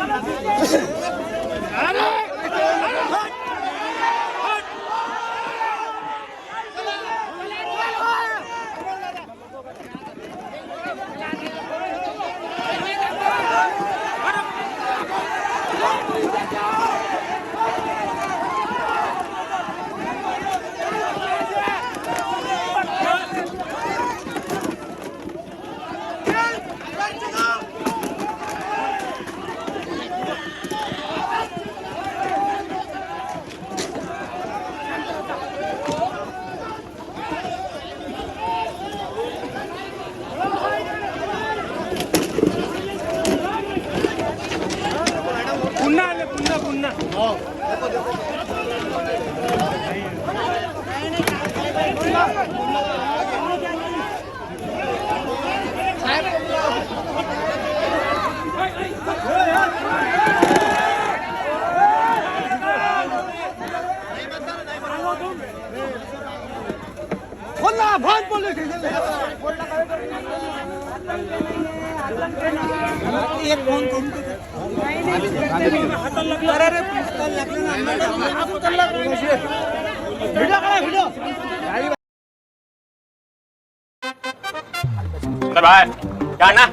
¡Vamos, क्या अण्णा.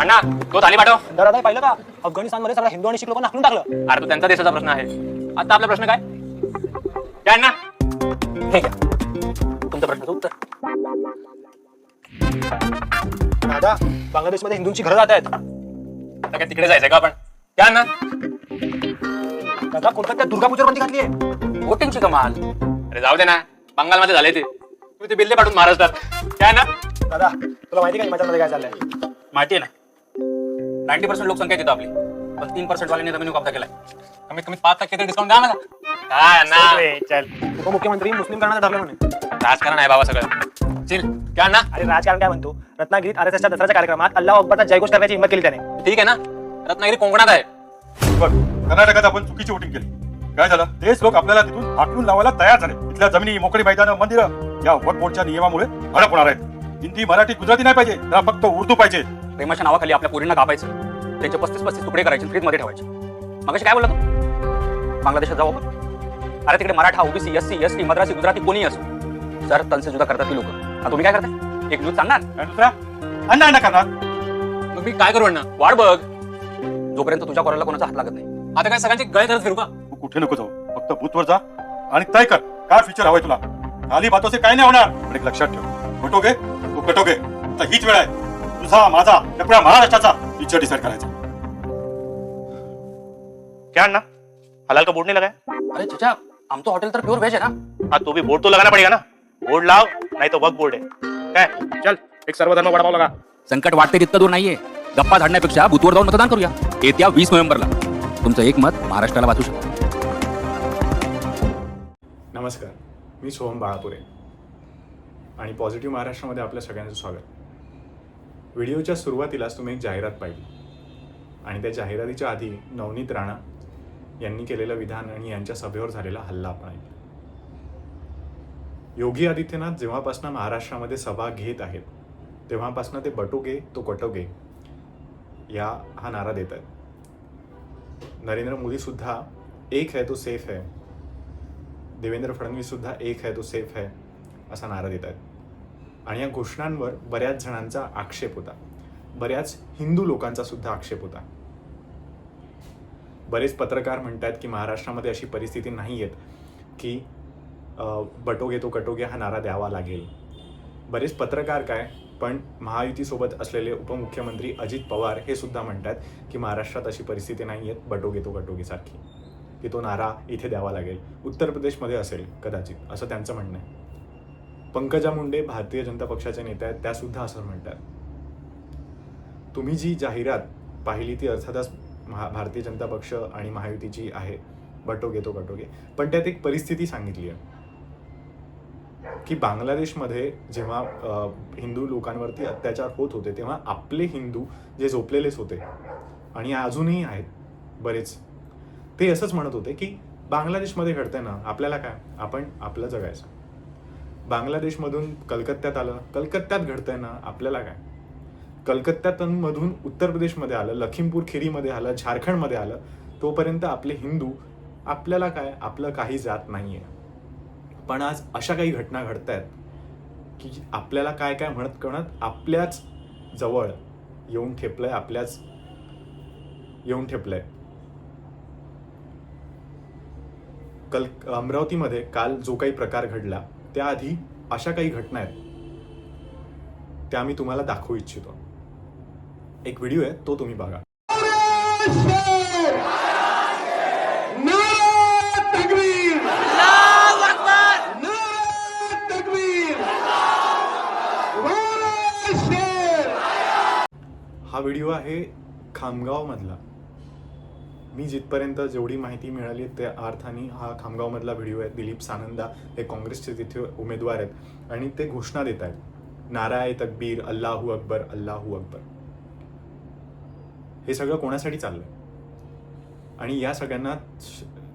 अण्णा तो थाली पाठव. दादा पाहिलं का? अफगाणिस्तानमध्ये सगळ्या हिंदू आणि लोकांना टाकलं. अरे तो त्यांचा देशाचा प्रश्न आहे. आता आपला प्रश्न काय? काय अण्णा. हे घ्या तुमच्या प्रश्नाचं उत्तर. दादा बांगलादेशमध्ये हिंदूंची घरं जात आहेत. आता काय तिकडे जायचंय का आपण? क्या अण्णा. दादा कोलकात्यात दुर्गा पूजा बंदी घातली आहे वोटिंगची कमाल. अरे जाऊ दे ना बंगालमध्ये झाले ते. तुम्ही ते बिल्ले पाठवून महाराष्ट्रात काय अण्णा दादा तुला माहिती का हिमाचलमध्ये काय चाललंय? माहिती आहे ना. नाईन्टी पर्सेंट लोकसंख्या तिथं आपली. पण तीन पर्सेंट वाल्यांनी रेव्हेन्यू कब्जा केलाय. कमीत कमी पाच टक्के तरी डिस्काउंट द्या मला काय अण्णा चल उपमुख्यमंत्री मुस्लिम करण्याचं ठरलं म्हणे. राजकारण आहे बाबा सगळं. चिल क्या अण्णा अरे राजकारण काय म्हणतो? रत्नागिरीत आर एस एसच्या दसऱ्याच्या कार्यक्रमात अल्लाह अकबरचा जयघोष करण्याची हिंमत केली त्याने. ठीक आहे ना. रत्नागिरी कोकणात आहे. बघ. कर्नाटकात आपण चुकीची वोटिंग केली. काय झालं? तेच लोक आपल्याला तिथून हाकलून लावायला तयार झाले. इथल्या जमिनी मोकळी मैदानं मंदिरं या वट बोर्डच्या नियमामुळे हडप होणार आहेत. हिंदी मराठी गुजराती नाही पाहिजे. त्याला फक्त उर्दू पाहिजे. प्रेमाच्या नावाखाली आपल्या पोरींना कापायचं त्यांचे पस्तीस पस्तीस तुकडे करायचे फ्रीजमध्ये ठेवायचे. मग काय बोलला तू? बांगलादेशात जाऊ आपण. अरे तिकडे Maratha OBC S C S T Madrasi Gujarati कोणी असो. जर तनसे जुदा करतात ती लोक. आता तुम्ही काय करताय? एक न्यूज सांगणार? आणि दुसरा? अण्णा अण्णा करणार. मग मी काय करू अण्णा? वाढ बघ. जोपर्यंत तुझ्या कोराला कोणाचा हात लागत नाही. आता काय सगळ्यांची गळे करत फिरू का? तू कुठे नको जाऊ. फक्त बूथवर जा. आणि तय कर. काय फ्युचर हवंय तुला? खाली बातोसे काय नाही होणार. पण एक लक्षात ठेव. कटोगे तू कटोगे तर हीच वेळ आहे. तुझा माझा आपल्या महाराष्ट्राचा फ्युचर डिसाईड करायचा. क्या हलाल का बोर्ड नहीं लगा है अरे चाचा आमचं हॉटेल तर प्युअर व्हेज आहे ना? हाँ तो भी बोर्ड तो लगाना पड़ेगा ना? बोर्ड लाओ नहीं तो वक्त बोर्ड है क्या? चल एक सर्वधर्म वड़ा पाव लगा. संकट वाटते तितकं दूर नाहीये. गप्पा झाडण्यापेक्षा बुथवर जाऊन मतदान करूया. येत्या वीस नोव्हेंबरला. तुमचं एक मत महाराष्ट्राला वाचू शकतं. नमस्कार मी सोहम बाळापुरे आणि पॉझिटिव्ह महाराष्ट्रामध्ये आपल्या सगळ्यांचं स्वागत. व्हिडिओच्या सुरुवातीलाच तुम्ही एक जाहिरात पाहिली आणि त्या जाहिरातीच्या आधी नवनीत राणा यांनी केलेलं विधान आणि यांच्या सभेवर झालेला हल्ला आपण ऐकला. योगी आदित्यनाथ जेव्हापासून महाराष्ट्रामध्ये सभा घेत आहेत तेव्हापासून ते बटोगे तो कटोगे या हा नारा देत आहेत. नरेंद्र मोदीसुद्धा एक है तो सेफ है. देवेंद्र फडणवीससुद्धा एक है तो सेफ है असा नारा देत आहेत. आणि या घोषणांवर बऱ्याच जणांचा आक्षेप होता. बऱ्याच हिंदू लोकांचा सुद्धा आक्षेप होता. बरेच पत्रकार म्हणतात की महाराष्ट्रामध्ये अशी परिस्थिती नाही आहेत की बटोगे तो कटोगे हा नारा द्यावा लागेल. बरेच पत्रकार काय पण महायुतीसोबत असलेले उपमुख्यमंत्री अजित पवार हे सुद्धा म्हणतात की महाराष्ट्रात अशी परिस्थिती नाही आहेत बटोगे तो कटोगेसारखी की तो नारा इथे द्यावा लागेल उत्तर प्रदेशमध्ये असेल कदाचित असं त्यांचं म्हणणं आहे. पंकजा मुंडे भारतीय जनता पक्षाच्या नेत्या आहेत त्यासुद्धा असं म्हणतात. तुम्ही जी जाहिरात पाहिली ती अर्थातच महा भारतीय जनता पक्ष आणि महायुतीची आहे बटोगे तो कटोगे पण त्यात एक परिस्थिती सांगितली आहे. की बांगलादेशमध्ये जेव्हा हिंदू लोकांवरती अत्याचार होत होते तेव्हा आपले हिंदू जे झोपलेलेच होते आणि अजूनही आहेत बरेच ते असंच म्हणत होते की बांगलादेशमध्ये घडतंय ना आपल्याला काय? आपण आपलं जगायचं. बांगलादेशमधून कलकत्त्यात आलं कलकत्त्यात घडतंय ना आपल्याला काय? कलकत्त्यातून उत्तर प्रदेशमध्ये आलं लखीमपूर खिरीमध्ये आलं झारखंडमध्ये आलं तोपर्यंत आपले हिंदू आपल्याला काय? आपलं काही जात नाही आहे पण आज अशा काही घटना घडत आहेत की आपल्याला काय काय म्हणत कळत आपल्याच जवळ येऊन ठेपलंय आपल्याच येऊन ठेपलंय. कल अमरावतीमध्ये काल जो काही प्रकार घडला त्याआधी अशा काही घटना आहेत त्या मी तुम्हाला दाखवू इच्छितो. एक व्हिडिओ आहे तो तुम्ही बघा. हा व्हिडिओ आहे खामगावमधला. मी जिथपर्यंत जेवढी माहिती मिळाली त्या अर्थाने हा खामगावमधला व्हिडिओ आहे. दिलीप सानंदा हे काँग्रेसचे तिथे उमेदवार आहेत आणि ते घोषणा देत आहेत. नाराय तकबीर अल्लाहू अकबर अल्लाहू अकबर. हे सगळं कोणासाठी चाललंय? आणि या सगळ्यांना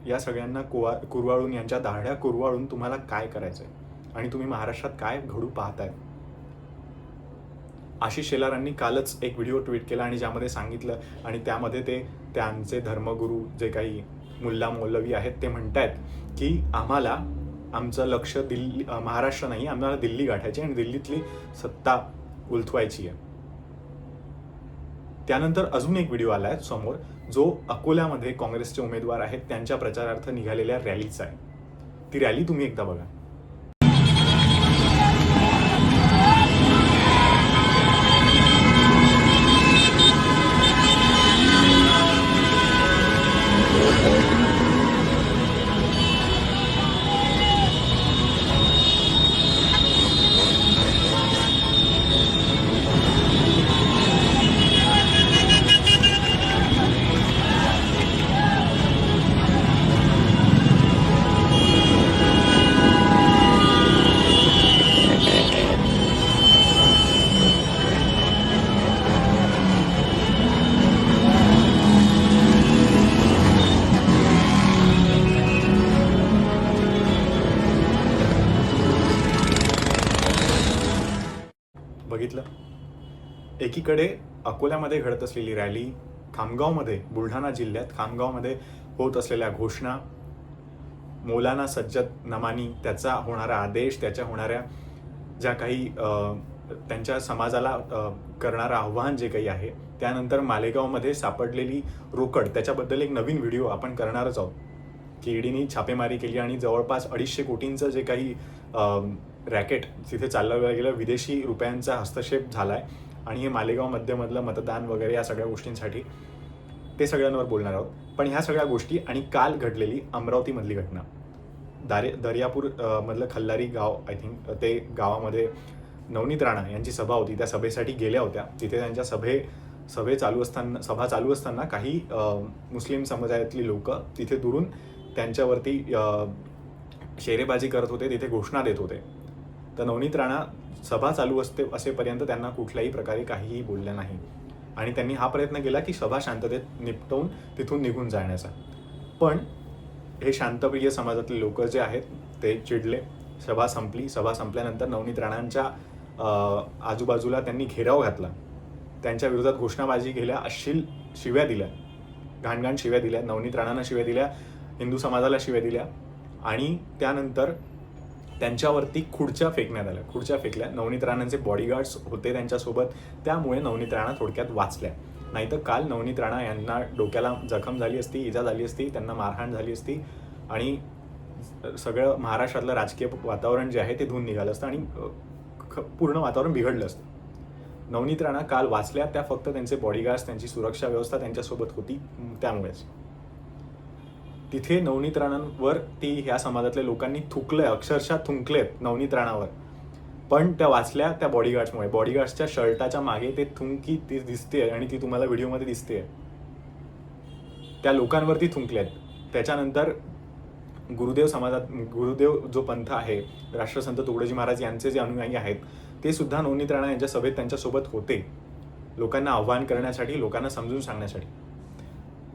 या सगळ्यांना कुवा कुरवाळून यांच्या दाढ्या कुरवाळून तुम्हाला काय करायचं आहे आणि तुम्ही महाराष्ट्रात काय घडू पाहताय? आशिष शेलारांनी कालच एक व्हिडिओ ट्विट केला आणि ज्यामध्ये सांगितलं आणि त्यामध्ये ते त्यांचे धर्मगुरू जे काही मुल्ला मौलवी आहेत ते म्हणत आहेत की आम्हाला आमचं लक्ष दिल्ली महाराष्ट्र नाही आम्हाला दिल्ली गाठायची आणि दिल्लीतली सत्ता उलथवायची आहे. त्यानंतर अजून एक व्हिडिओ आला आहे समोर जो अकोल्यामध्ये काँग्रेसचे उमेदवार आहेत त्यांच्या प्रचारार्थ निघालेल्या रॅलीचा आहे. ती रॅली तुम्ही एकदा बघा. एकीकडे अकोल्यामध्ये घडत असलेली रॅली खामगावमध्ये बुलढाणा जिल्ह्यात खामगावमध्ये होत असलेल्या घोषणा मौलाना सज्जद नमानी त्याचा होणारा आदेश त्याच्या होणाऱ्या ज्या काही त्यांच्या समाजाला करणारं आव्हान जे काही आहे त्यानंतर मालेगावमध्ये सापडलेली रोकड त्याच्याबद्दल एक नवीन व्हिडिओ आपण करणारच आहोत. की ईडीने छापेमारी केली आणि जवळपास अडीचशे कोटींचं जे काही रॅकेट तिथे चालवलं गेलं विदेशी रुपयांचा हस्तक्षेप झाला आहे आणि हे मालेगाव मध्यमधलं मतदान वगैरे या सगळ्या गोष्टींसाठी ते सगळ्यांवर बोलणार आहोत. पण ह्या सगळ्या गोष्टी आणि काल घडलेली अमरावतीमधली घटना. दारे दर्यापूर मधलं खल्लारी गाव आय थिंक ते गावामध्ये नवनीत राणा यांची सभा होती. त्या सभेसाठी गेल्या होत्या. तिथे त्यांच्या सभे सभे चालू असताना सभा चालू असताना काही मुस्लिम समुदायातली लोक तिथे दुरून त्यांच्यावरती शेरेबाजी करत होते. तिथे घोषणा देत होते. तर नवनीत राणा सभा चालू असते असेपर्यंत त्यांना कुठल्याही प्रकारे काहीही बोलल्या नाही. आणि त्यांनी हा प्रयत्न केला की सभा शांततेत निपटवून तिथून निघून जाण्याचा. पण हे शांतप्रिय समाजातले लोक जे आहेत ते चिडले. सभा संपली. सभा संपल्यानंतर नवनीत राणांच्या आजूबाजूला त्यांनी घेराव घातला. त्यांच्या विरोधात घोषणाबाजी केल्या अश्लील शिव्या दिल्या. घाणघाण शिव्या दिल्या. नवनीत राणांना शिव्या दिल्या. हिंदू समाजाला शिव्या दिल्या. आणि त्यानंतर त्यांच्यावरती खुर्च्या फेकण्यात आल्या. खुर्च्या फेकल्या. नवनीत राणांचे बॉडीगार्ड्स होते त्यांच्यासोबत. त्यामुळे नवनीत राणा थोडक्यात वाचल्या. नाहीतर काल नवनीत राणा यांना डोक्याला जखम झाली असती इजा झाली असती त्यांना मारहाण झाली असती आणि सगळं महाराष्ट्रातलं राजकीय वातावरण जे आहे ते धुवून निघालं असतं आणि ख- पूर्ण वातावरण बिघडलं असतं. नवनीत राणा काल वाचल्या त्या फक्त त्यांचे बॉडीगार्ड्स त्यांची सुरक्षा व्यवस्था त्यांच्यासोबत होती त्यामुळेच. तिथे नवनीत राणांवर ती ह्या समाजातल्या लोकांनी थुकलंय अक्षरशः थुंकलेत नवनीत राणावर. पण त्या वाचल्या त्या बॉडीगार्ड्समुळे बॉडीगार्ड्सच्या शर्टाच्या मागे ते थुंकी ती दिसते आणि ती तुम्हाला व्हिडिओमध्ये दिसते त्या लोकांवरती थुंकल्यात त्याच्यानंतर गुरुदेव समाजात गुरुदेव जो पंथ आहे राष्ट्रसंत तुकडोजी महाराज यांचे जे अनुयायी आहेत ते सुद्धा नवनीत राणा यांच्या सभेत त्यांच्यासोबत होते. लोकांना आव्हान करण्यासाठी लोकांना समजून सांगण्यासाठी.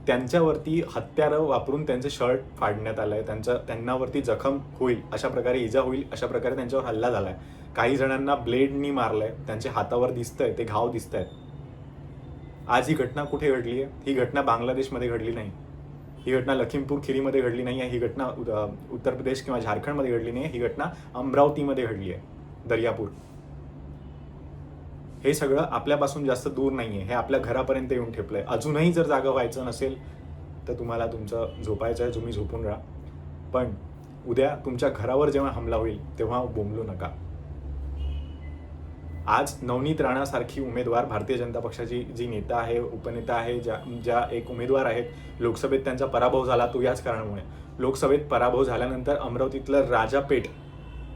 त्यांच्यावरती हत्यारं वापरून त्यांचे शर्ट फाडण्यात आलं आहे त्यांचं त्यांनावरती जखम होईल अशा प्रकारे इजा होईल अशा प्रकारे त्यांच्यावर हल्ला झाला आहे काही जणांना ब्लेडनी मारलं आहे त्यांच्या हातावर दिसतंय ते घाव दिसत आहेत आज ही घटना कुठे घडली आहे? ही घटना बांगलादेशमध्ये घडली नाही. ही घटना लखीमपूर खिरीमध्ये घडली नाही आहे. ही घटना उत्तर प्रदेश किंवा झारखंडमध्ये घडली नाही आहे. ही घटना अमरावतीमध्ये घडली आहे. दर्यापूर. हे सगळं आपल्यापासून जास्त दूर नाही आहे हे आपल्या घरापर्यंत येऊन ठेपलंय. अजूनही जर जागा व्हायचं नसेल तर तुम्हाला तुमचं झोपायचं आहे तुम्ही झोपून राहा. पण उद्या तुमच्या घरावर जेव्हा हमला होईल तेव्हा बोंबलू नका. आज नवनीत राणासारखी उमेदवार भारतीय जनता पक्षाची जी नेता आहे उपनेता आहे ज्या ज्या एक उमेदवार आहेत लोकसभेत त्यांचा पराभव झाला तो याच कारणामुळे. लोकसभेत पराभव झाल्यानंतर अमरावतीतलं राजापेठ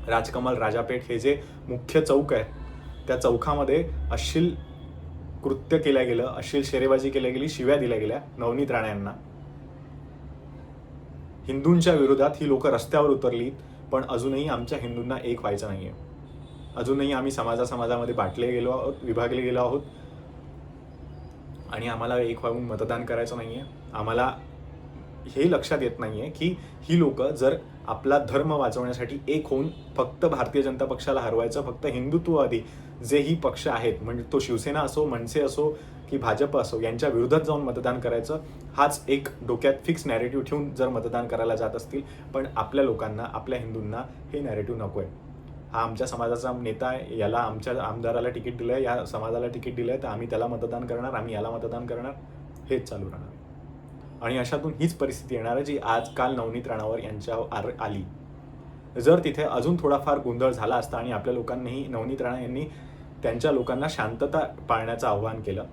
राजकमल राजापेठ हे जे मुख्य चौक आहे त्या चौकामध्ये अश्लील कृत्य केलं गेलं अश्लील शेरेबाजी केल्या गेली शिव्या दिल्या गेल्या नवनीत राणे यांना. हिंदूंच्या विरोधात ही लोक रस्त्यावर उतरली पण अजूनही आमच्या हिंदूंना एक व्हायचं नाहीये. अजूनही आम्ही समाजा समाजामध्ये बाटले गेलो आहोत विभागले गेलो आहोत. आणि आम्हाला एक व्हावून मतदान करायचं नाहीये. आम्हाला हे लक्षात येत नाहीये की ही लोक जर आपला धर्म वाचवण्यासाठी एक होऊन फक्त भारतीय जनता पक्षाला हरवायचं फक्त हिंदुत्ववादी जे ही पक्ष आहेत म्हणजे तो शिवसेना असो मनसे असो की भाजप असो यांच्या विरोधात जाऊन मतदान करायचं हाच एक डोक्यात फिक्स नॅरेटिव्ह ठेवून जर मतदान करायला जात असतील पण आपल्या लोकांना आपल्या हिंदूंना हे नॅरेटिव्ह नको आहे हा आमच्या समाजाचा नेता आहे याला आमच्या आमदाराला तिकीट दिलं आहे या समाजाला तिकीट दिलं आहे तर आम्ही त्याला मतदान करणार आम्ही याला मतदान करणार हेच चालू राहणार. आणि अशातून हीच परिस्थिती येणार आहे जी आज काल नवनीत राणावर यांच्या आर आली. जर तिथे अजून थोडाफार गोंधळ झाला असता आणि आपल्या लोकांनीही नवनीत राणा यांनी त्यांच्या लोकांना शांतता पाळण्याचं आव्हान केलं.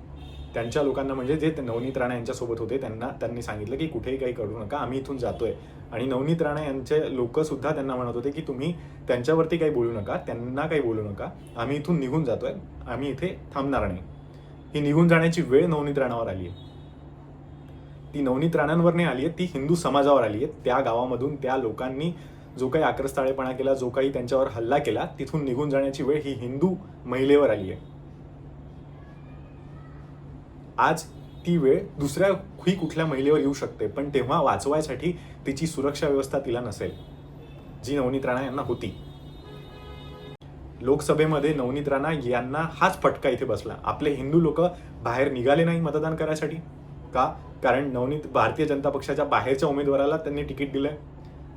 त्यांच्या लोकांना म्हणजे जे ते नवनीत राणा यांच्यासोबत होते त्यांना त्यांनी सांगितलं की कुठेही काही करू नका आम्ही इथून जातोय. आणि नवनीत राणा यांचे लोकसुद्धा त्यांना म्हणत होते की तुम्ही त्यांच्यावरती काही बोलू नका त्यांना काही बोलू नका आम्ही इथून निघून जातोय आम्ही इथे थांबणार नाही. ही निघून जाण्याची वेळ नवनीत राणावर आली आहे. ती नवनीत राणांवर नाही आली आहे ती हिंदू समाजावर आली आहे. त्या गावामधून त्या लोकांनी जो काही आक्रस्ताळेपणा केला जो काही त्यांच्यावर हल्ला केला तिथून निघून जाण्याची वेळ ही हिंदू महिलेवर आली आहे. आज ती वेळ दुसऱ्या ही कुठल्या महिलेवर येऊ शकते पण तेव्हा वाचवायसाठी तिची सुरक्षा व्यवस्था तिला नसेल जी नवनीत राणा यांना होती. लोकसभेमध्ये नवनीत राणा यांना हाच फटका इथे बसला आपले हिंदू लोक बाहेर निघाले नाही मतदान करायसाठी? का? कारण नवनीत भारतीय जनता पक्षाच्या बाहेरच्या उमेदवाराला त्यांनी तिकीट दिलं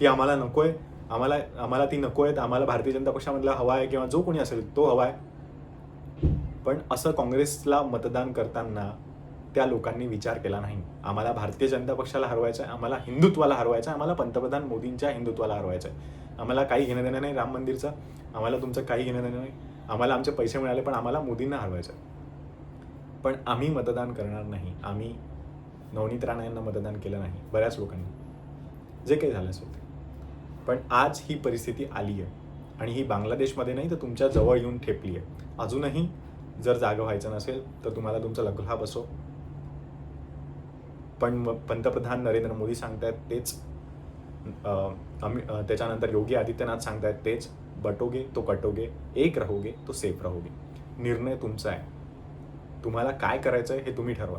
ती आम्हाला नको आहे आम्हाला आम्हाला ती नको आहेत आम्हाला भारतीय जनता पक्षामधला हवा आहे किंवा जो कोणी असेल तो हवा आहे. पण असं काँग्रेसला मतदान करताना त्या लोकांनी विचार केला नाही. आम्हाला भारतीय जनता पक्षाला हरवायचं आहे आम्हाला हिंदुत्वाला हरवायचं आहे आम्हाला पंतप्रधान मोदींच्या हिंदुत्वाला हरवायचं आहे. आम्हाला काही घेणं देणं नाही राम मंदिरचं आम्हाला तुमचं काही घेणं देणं नाही. आम्हाला आमचे पैसे मिळाले पण आम्हाला मोदींना हरवायचं आहे. पण आम्ही मतदान करणार नाही. आम्ही नवनीत राणा यांना मतदान केलं नाही बऱ्याच लोकांनी. जे काही झालं असेल ते. पण आज ही परिस्थिती आली आहे आणि ही बांगलादेशमध्ये नाही तर तुमच्या जवळ येऊन ठेपली आहे अजूनही जर जागा व्हायचं नसेल तर तुम्हाला तुमचा लग्लाभ बसो पण मग पंतप्रधान नरेंद्र मोदी सांगतायत तेच आम्ही त्याच्यानंतर योगी आदित्यनाथ सांगतायत तेच बटोगे तो कटोगे एक रहोगे तो सेफ रहोगे. निर्णय तुमचा आहे. तुम्हाला काय करायचं आहे हे तुम्ही ठरवा.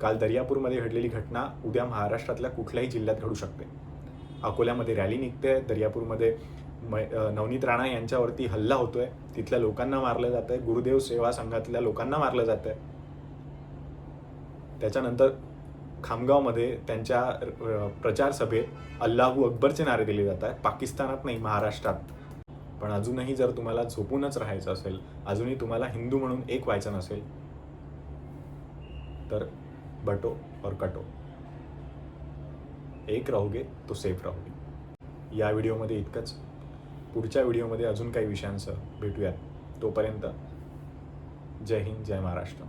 काल दर्यापूरमध्ये घडलेली घटना उद्या महाराष्ट्रातल्या कुठल्याही जिल्ह्यात घडू शकते. अकोल्यामध्ये रॅली निघते दर्यापूरमध्ये मै नवनीत राणा यांच्यावरती हल्ला होतोय. तिथल्या लोकांना मारलं जात आहे गुरुदेव सेवा संघातल्या लोकांना मारलं जात आहे त्याच्यानंतर खामगावमध्ये त्यांच्या प्रचारसभेत प्रचार सभेत अल्लाहू अकबरचे नारे दिले जात आहेत. पाकिस्तानात नाही महाराष्ट्रात. पण अजूनही जर तुम्हाला झोपूनच राहायचं असेल अजूनही तुम्हाला हिंदू म्हणून एक व्हायचं नसेल तर बटो और कटो. एक रहोगे तो सेफ रहोगे. या व्हिडिओमध्ये इतकंच. पुढच्या व्हिडिओमध्ये अजून काही विषयांसह भेटूयात. तोपर्यंत जय हिंद जय महाराष्ट्र.